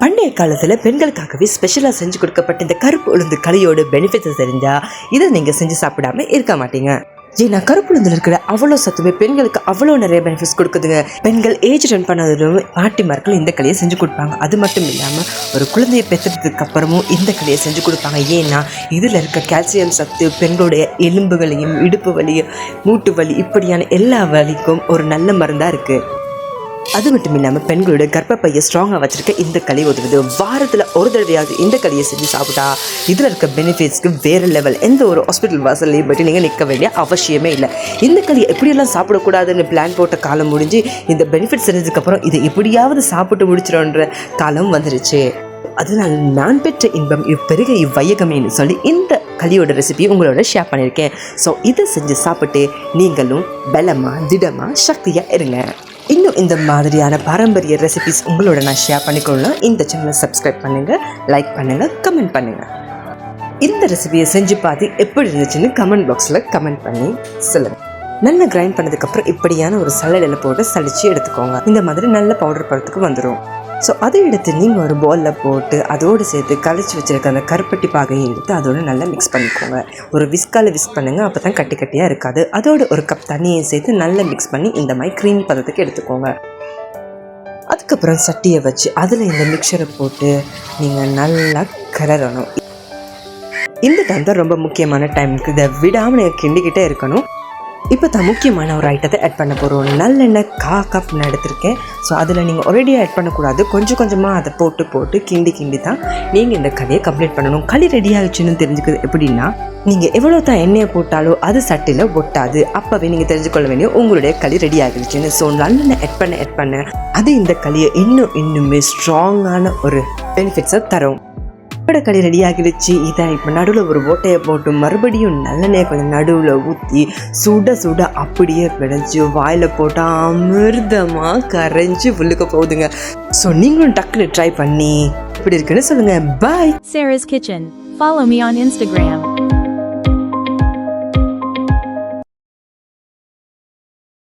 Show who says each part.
Speaker 1: பண்டைய காலத்தில் பெண்களுக்காகவே ஸ்பெஷலாக செஞ்சு கொடுக்கப்பட்ட இந்த கருப்பு உளுந்து களியோட பெனிஃபிட்ஸ் தெரிஞ்சால் இதை நீங்கள் செஞ்சு சாப்பிடாம இருக்க மாட்டீங்க. ஏன்னா கருப்புழுந்தில் இருக்கிற அவ்வளோ சத்துமே பெண்களுக்கு அவ்வளோ நிறைய பெனிஃபிட்ஸ் கொடுக்குதுங்க. பெண்கள் ஏஜ் ரன் பண்ணதும் பாட்டிமார்கள் இந்த கலையை செஞ்சு கொடுப்பாங்க. அது மட்டும் இல்லாமல் ஒரு குழந்தையை பெற்றதுக்கு அப்புறமும் இந்த கலையை செஞ்சு கொடுப்பாங்க. ஏன்னா இதில் இருக்க கால்சியம் சத்து பெண்களுடைய எலும்புகளையும் இடுப்பு வலியும் மூட்டு வலி இப்படியான எல்லா வலிக்கும் ஒரு நல்ல மருந்தாக இருக்குது அது மட்டும் இல்லாமல் பெண்களோட கர்ப்பப்பையை ஸ்ட்ராங்காக வச்சுருக்க இந்த களி உதவுது. வாரத்தில் ஒரு தடவையாவது இந்த களியை செஞ்சு சாப்பிட்டா இதில் இருக்க பெனிஃபிட்ஸ்க்கு வேறு லெவல் எந்த ஒரு ஹாஸ்பிட்டல் வாசல்லையும் போயிட்டு நீங்கள் நிற்க வேண்டிய அவசியமே இல்லை. இந்த களியை எப்படியெல்லாம் சாப்பிடக்கூடாதுன்னு பிளான் போட்ட காலம் முடிஞ்சு இந்த பெனிஃபிட்ஸ் தெரிஞ்சதுக்கப்புறம் இதை எப்படியாவது சாப்பிட்டு முடிச்சிடன்ற காலம் வந்துருச்சு. அதனால் நான் பெற்ற இன்பம் இப்பெருக இவ்வையகமேன்னு சொல்லி இந்த களியோட ரெசிபி உங்களோட ஷேர் பண்ணியிருக்கேன். ஸோ இதை செஞ்சு சாப்பிட்டு நீங்களும் பலமாக திடமாக சக்தியாக இருங்க. இன்னும் இந்த மாதிரியான பாரம்பரிய ரெசிபிஸ் உங்களோட நான் ஷேர் பண்ணிக்கொள்ளலாம் இந்த சேனலை சப்ஸ்கிரைப் பண்ணுங்கள் லைக் பண்ணுங்கள் கமெண்ட் பண்ணுங்கள் இந்த ரெசிபியை செஞ்சு பார்த்து எப்படி இருந்துச்சுன்னு கமெண்ட் பாக்ஸில் கமெண்ட் பண்ணி சொல்லுங்கள் நல்லா கிரைண்ட் பண்ணதுக்கப்புறம் இப்படியான ஒரு சல்லடையில் போட்டு சளிச்சு எடுத்துக்கோங்க. இந்த மாதிரி நல்ல பவுடர் படத்துக்கு வந்துடும் ஸோ அதை எடுத்து நீங்கள் ஒரு பவுலில் போட்டு அதோடு சேர்த்து கழிச்சு வச்சிருக்க அந்த கருப்பட்டி பாகையை எடுத்து அதோடு நல்லா மிக்ஸ் பண்ணிக்கோங்க. ஒரு விஸ்கால் விஸ்க் பண்ணுங்கள் அப்போ தான் கட்டி கட்டியாக இருக்காது. அதோட ஒரு கப் தண்ணியை சேர்த்து நல்லா மிக்ஸ் பண்ணி இந்த மாதிரி க்ரீம் பதத்துக்கு எடுத்துக்கோங்க. அதுக்கப்புறம் சட்டியை வச்சு அதில் இந்த மிக்சரை போட்டு நீங்கள் நல்லா கிளறணும் இந்த டைம் தான் ரொம்ப முக்கியமான டைமுக்கு இதை விடாமல் நீங்கள் கிண்டிக்கிட்டே இருக்கணும். இப்போ தான் முக்கியமான ஒரு ஐட்டத்தை ஆட் பண்ண போகிறோம் நல்லெண்ணெய் கா கப் நான் எடுத்திருக்கேன். ஸோ அதில் நீங்கள் ஒரேடியாக ஆட் பண்ணக்கூடாது. கொஞ்சம் கொஞ்சமாக அதை போட்டு போட்டு கிண்டி கிண்டி தான் நீங்கள் இந்த கதையை கம்ப்ளீட் பண்ணணும். களி ரெடி ஆகிடுச்சுன்னு தெரிஞ்சுக்கிறது எப்படின்னா நீங்கள் எவ்வளோ தான் எண்ணெயை போட்டாலும் அது சட்டியில் ஒட்டாது. அப்போவே நீங்கள் தெரிஞ்சுக்கொள்ள வேண்டிய உங்களுடைய களி ரெடி ஆகிடுச்சுன்னு. ஸோ நல்லெண்ணெய் ஆட் பண்ண ஆட் பண்ண அது இந்த களியை இன்னும் இன்னுமே ஸ்ட்ராங்கான ஒரு பெனிஃபிட்ஸை தரும். களி ரெடி ஆகிடுச்சு இதை இப்போ நடுவில் ஒரு ஓட்டையை போட்டு மறுபடியும் நல்லெண்ணெய் கொஞ்சம் நடுவில் ஊற்றி சுட சுட அப்படியே பிழைச்சி வாயில் போட்டால் அமிர்தமாக கரைஞ்சி உள்ளுக்க போகுதுங்க. ஸோ நீங்களும் டக்குன்னு ட்ரை பண்ணி இப்படி இருக்குன்னு சொல்லுங்கள் bye
Speaker 2: chairs kitchen follow me on Instagram